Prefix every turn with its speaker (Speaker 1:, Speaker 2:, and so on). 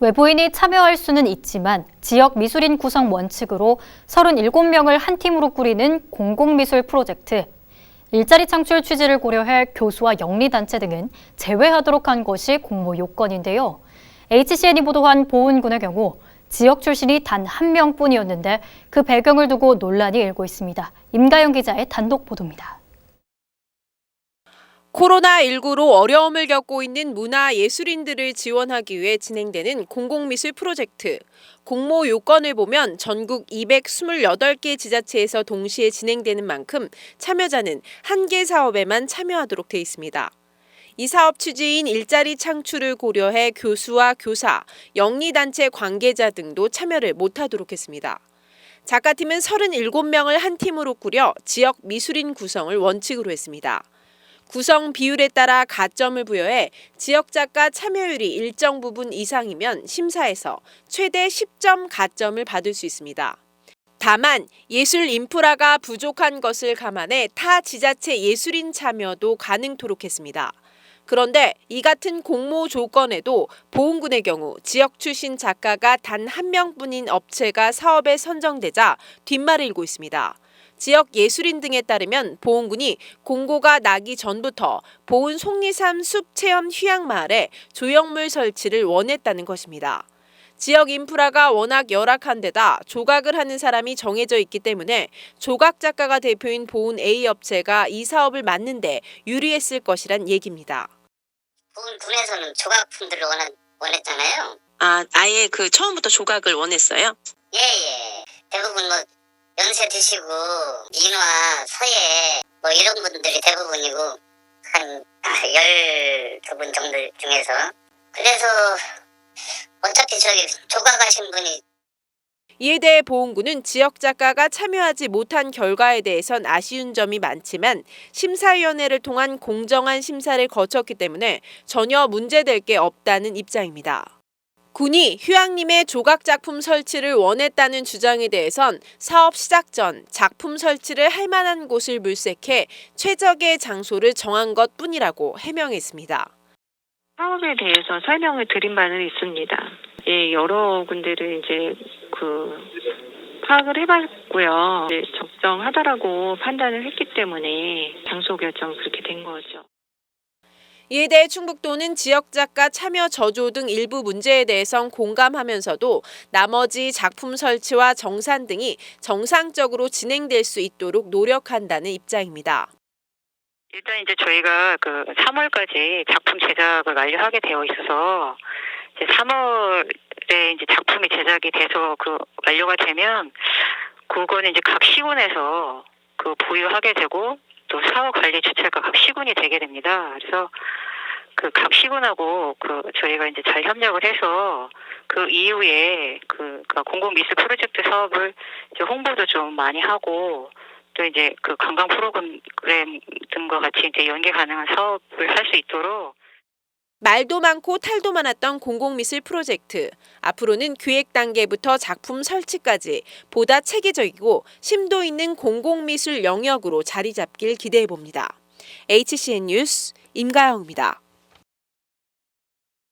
Speaker 1: 외부인이 참여할 수는 있지만 지역 미술인 구성 원칙으로 37명을 한 팀으로 꾸리는 공공미술 프로젝트. 일자리 창출 취지를 고려해 교수와 영리단체 등은 제외하도록 한 것이 공모 요건인데요. HCN이 보도한 보은군의 경우 지역 출신이 단 한 명뿐이었는데 그 배경을 두고 논란이 일고 있습니다. 임가영 기자의 단독 보도입니다.
Speaker 2: 코로나19로 어려움을 겪고 있는 문화 예술인들을 지원하기 위해 진행되는 공공미술 프로젝트. 공모 요건을 보면 전국 228개 지자체에서 동시에 진행되는 만큼 참여자는 한 개 사업에만 참여하도록 돼 있습니다. 이 사업 취지인 일자리 창출을 고려해 교수와 교사, 영리단체 관계자 등도 참여를 못하도록 했습니다. 작가팀은 37명을 한 팀으로 꾸려 지역 미술인 구성을 원칙으로 했습니다. 구성 비율에 따라 가점을 부여해 지역 작가 참여율이 일정 부분 이상이면 심사에서 최대 10점 가점을 받을 수 있습니다. 다만 예술 인프라가 부족한 것을 감안해 타 지자체 예술인 참여도 가능토록 했습니다. 그런데 이 같은 공모 조건에도 보은군의 경우 지역 출신 작가가 단 한 명뿐인 업체가 사업에 선정되자 뒷말을 일고 있습니다. 지역 예술인 등에 따르면 보은군이 공고가 나기 전부터 보은 속리산 숲체험 휴양 마을에 조형물 설치를 원했다는 것입니다. 지역 인프라가 워낙 열악한 데다 조각을 하는 사람이 정해져 있기 때문에 조각 작가가 대표인 보은 A 업체가 이 사업을 맡는데 유리했을 것이란 얘기입니다.
Speaker 3: 부은 군에서는 조각품들을 원한, 원했잖아요.
Speaker 2: 아, 아예 그 처음부터 조각을 원했어요?
Speaker 3: 예 예. 대부분 뭐 연세 드시고 인화 서예 뭐 이런 분들이 대부분이고 한 열두 분 정도 중에서 그래서 어차피 저기 조각하신 분이
Speaker 2: 이에 대해 보훈군은 지역 작가가 참여하지 못한 결과에 대해선 아쉬운 점이 많지만 심사위원회를 통한 공정한 심사를 거쳤기 때문에 전혀 문제될 게 없다는 입장입니다. 군이 휴양림의 조각 작품 설치를 원했다는 주장에 대해선 사업 시작 전 작품 설치를 할 만한 곳을 물색해 최적의 장소를 정한 것 뿐이라고 해명했습니다.
Speaker 4: 사업에 대해서 설명을 드린 바는 있습니다. 예, 여러 군데를 이제 그 파악을 해봤고요. 적정하다라고 판단을 했기 때문에 장소 결정 그렇게 된 거죠.
Speaker 2: 이에 대해 충북도는 지역 작가 참여 저조 등 일부 문제에 대해선 공감하면서도 나머지 작품 설치와 정산 등이 정상적으로 진행될 수 있도록 노력한다는 입장입니다.
Speaker 4: 일단 이제 저희가 그 3월까지 작품 제작을 완료하게 되어 있어서 이제 3월에 이제 작품이 제작이 돼서 그 완료가 되면 그거는 이제 각 시군에서 그 보유하게 되고 또 사업 관리 주체가 각 시군이 되게 됩니다. 그래서 그각 시군하고 그 저희가 이제 잘 협력을 해서 그 이후에 그 공공 미술 프로젝트 사업을 이제 홍보도 좀 많이 하고 또 이제 그 관광 프로그램 등과 같이 이제 연계 가능한 사업을 할 수 있도록
Speaker 2: 말도 많고 탈도 많았던 공공미술 프로젝트. 앞으로는 기획 단계부터 작품 설치까지 보다 체계적이고 심도 있는 공공미술 영역으로 자리 잡길 기대해 봅니다. HCN 뉴스 임가영입니다.